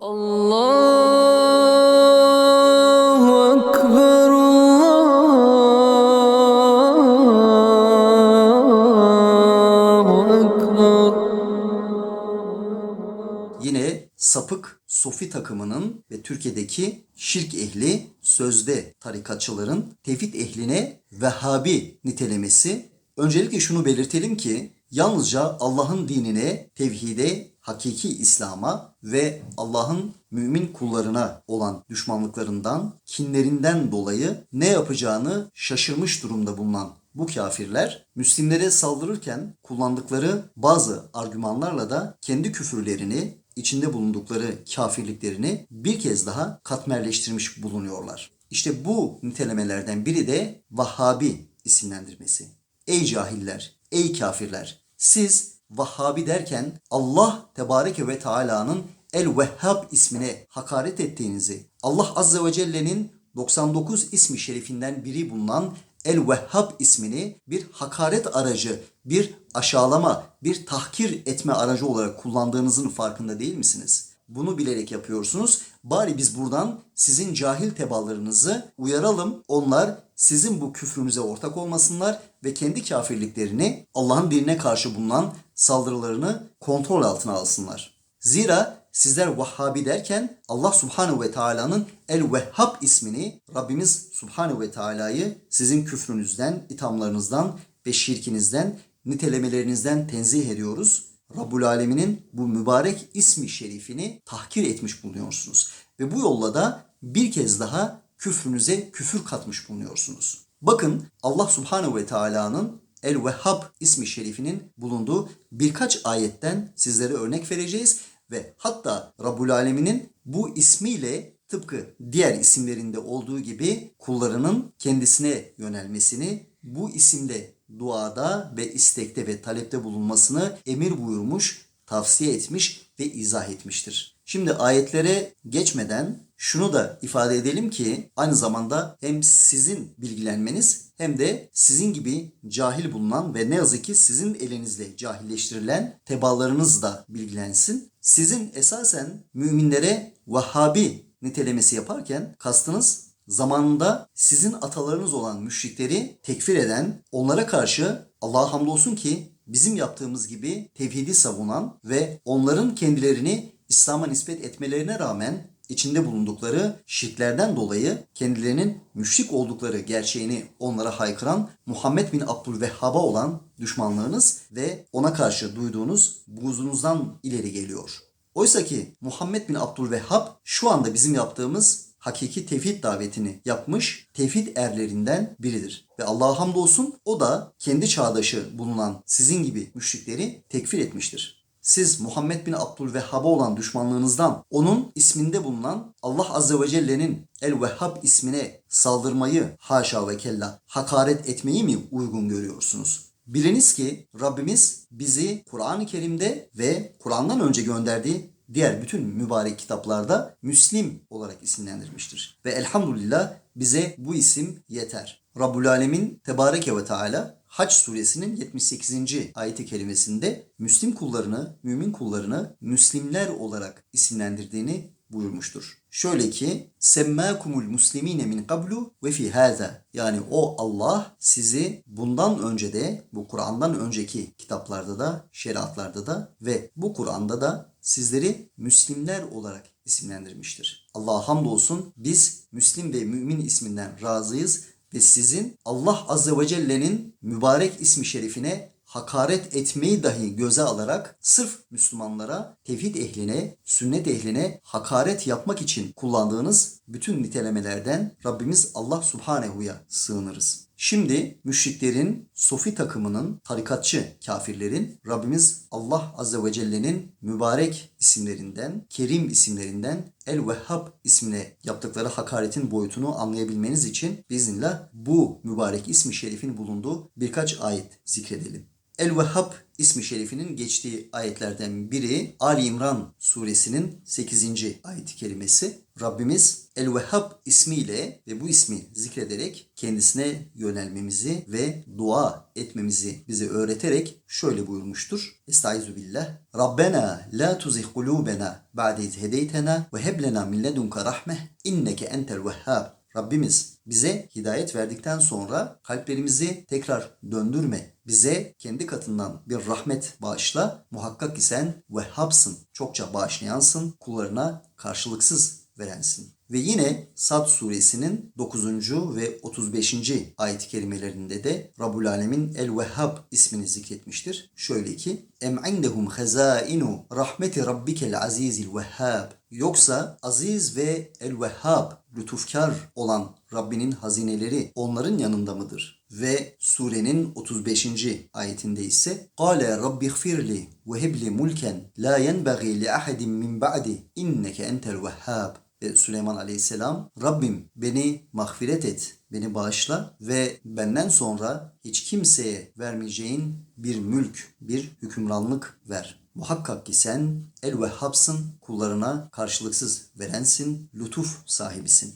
Allahu Ekber Allahu Ekber Yine sapık Sofi takımının ve Türkiye'deki şirk ehli sözde tarikatçıların tevhid ehline Vehhabi nitelemesi. Öncelikle şunu belirtelim ki yalnızca Allah'ın dinine, tevhide, hakiki İslam'a ve Allah'ın mümin kullarına olan düşmanlıklarından, kinlerinden dolayı ne yapacağını şaşırmış durumda bulunan bu kafirler Müslimlere saldırırken kullandıkları bazı argümanlarla da kendi küfürlerini, içinde bulundukları kafirliklerini bir kez daha katmerleştirmiş bulunuyorlar. İşte bu nitelemelerden biri de Vahhabi isimlendirmesi. Ey cahiller, ey kafirler, siz Vahhabi derken Allah Tebareke ve Teala'nın El-Vehhab ismine hakaret ettiğinizi, Allah Azze ve Celle'nin 99 ismi şerifinden biri bulunan El-Vehhab ismini bir hakaret aracı, bir aşağılama, bir tahkir etme aracı olarak kullandığınızın farkında değil misiniz? Bunu bilerek yapıyorsunuz. Bari biz buradan sizin cahil tebalarınızı uyaralım. Onlar sizin bu küfrünüze ortak olmasınlar ve kendi kafirliklerini Allah'ın dinine karşı bulunan saldırılarını kontrol altına alsınlar. Zira sizler Vahhabi derken Allah Subhanahu ve Teala'nın El-Vehhab ismini Rabbimiz Subhanahu ve Teala'yı sizin küfrünüzden, ithamlarınızdan ve şirkinizden, nitelemelerinizden tenzih ediyoruz. Rabbul Alemin'in bu mübarek ismi şerifini tahkir etmiş bulunuyorsunuz. Ve bu yolla da bir kez daha küfrünüze küfür katmış bulunuyorsunuz. Bakın Allah Subhanahu ve Teala'nın El-Vehhab ismi şerifinin bulunduğu birkaç ayetten sizlere örnek vereceğiz ve hatta Rabbul Alemin'in bu ismiyle tıpkı diğer isimlerinde olduğu gibi kullarının kendisine yönelmesini, bu isimle duada ve istekte ve talepte bulunmasını emir buyurmuş, tavsiye etmiş ve izah etmiştir. Şimdi ayetlere geçmeden şunu da ifade edelim ki aynı zamanda hem sizin bilgilenmeniz hem de sizin gibi cahil bulunan ve ne yazık ki sizin elinizle cahilleştirilen tebalarınız da bilgilensin. Sizin esasen müminlere Vahhabi nitelemesi yaparken kastınız zamanında sizin atalarınız olan müşrikleri tekfir eden, onlara karşı Allah'a hamdolsun ki bizim yaptığımız gibi tevhidi savunan ve onların kendilerini İslam'a nispet etmelerine rağmen içinde bulundukları şirklerden dolayı kendilerinin müşrik oldukları gerçeğini onlara haykıran Muhammed bin Abdülvehhab'a olan düşmanlığınız ve ona karşı duyduğunuz buğzunuzdan ileri geliyor. Oysa ki Muhammed bin Abdülvehhab şu anda bizim yaptığımız hakiki tevhid davetini yapmış tevhid erlerinden biridir. Ve Allah'a hamdolsun o da kendi çağdaşı bulunan sizin gibi müşrikleri tekfir etmiştir. Siz Muhammed bin Abdülvehhab'a olan düşmanlığınızdan onun isminde bulunan Allah Azze ve Celle'nin El-Vehhab ismine saldırmayı haşa ve kella hakaret etmeyi mi uygun görüyorsunuz? Biliniz ki Rabbimiz bizi Kur'an-ı Kerim'de ve Kur'an'dan önce gönderdiği diğer bütün mübarek kitaplarda Müslim olarak isimlendirmiştir. Ve elhamdülillah bize bu isim yeter. Rabbul Alemin Tebareke ve Teala Haç suresinin 78. ayeti kelimesinde Müslim kullarını, mümin kullarını Müslimler olarak isimlendirdiğini buyurmuştur. Şöyle ki semmâkumul muslimine min qablu ve fi hâzâ yani o Allah sizi bundan önce de bu Kur'an'dan önceki kitaplarda da şeriatlarda da ve bu Kur'an'da da sizleri Müslimler olarak isimlendirmiştir. Allah'a hamdolsun biz Müslim ve Mümin isminden razıyız ve sizin Allah Azze ve Celle'nin mübarek ismi şerifine hakaret etmeyi dahi göze alarak sırf Müslümanlara, tevhid ehline, sünnet ehline hakaret yapmak için kullandığınız bütün nitelemelerden Rabbimiz Allah Subhanehu'ya sığınırız. Şimdi müşriklerin, sofi takımının, tarikatçı kafirlerin Rabbimiz Allah Azze ve Celle'nin mübarek isimlerinden, kerim isimlerinden El-Vehhab ismine yaptıkları hakaretin boyutunu anlayabilmeniz için biiznillah bu mübarek ismi şerifin bulunduğu birkaç ayet zikredelim. El-Vehhab ismi şerifinin geçtiği ayetlerden biri Ali İmran suresinin 8. ayet-i kerimesi. Rabbimiz El-Vehhab ismiyle ve bu ismi zikrederek kendisine yönelmemizi ve dua etmemizi bize öğreterek şöyle buyurmuştur. Estaizu billah. Rabbena la tuzigh kulubena ba'de iz hedeytena ve heb lena min ledunka rahmeh inneke entel vehhab. Rabbimiz bize hidayet verdikten sonra kalplerimizi tekrar döndürme. Bize kendi katından bir rahmet bağışla. Muhakkak ki sen Vehhab'sın. Çokça bağışlayansın. Kullarına karşılıksız verensin. Ve yine Sad suresinin 9. ve 35. ayet-i kerimelerinde de Rabbul Alemin El-Vehhab ismini zikretmiştir. Şöyle ki Em indehum hazainu rahmeti rabbikel azizil vehhab Yoksa aziz ve el-vehhab, lütufkar olan Rabbinin hazineleri onların yanında mıdır? Ve surenin 35. ayetinde ise قَالَ رَبِّ اغْفِرْ لِي وَهِبْ لِي مُلْكًا لَا يَنْبَغِي لِأَحَدٍ مِّنْ بَعْدِ اِنَّكَ اَنْتَ الْوَهَّابِ ve Süleyman Aleyhisselam Rabbim beni mağfiret et, beni bağışla ve benden sonra hiç kimseye vermeyeceğin bir mülk, bir hükümranlık ver. Muhakkak ki sen el-Vehhab'sın, kullarına karşılıksız verensin, lütuf sahibisin.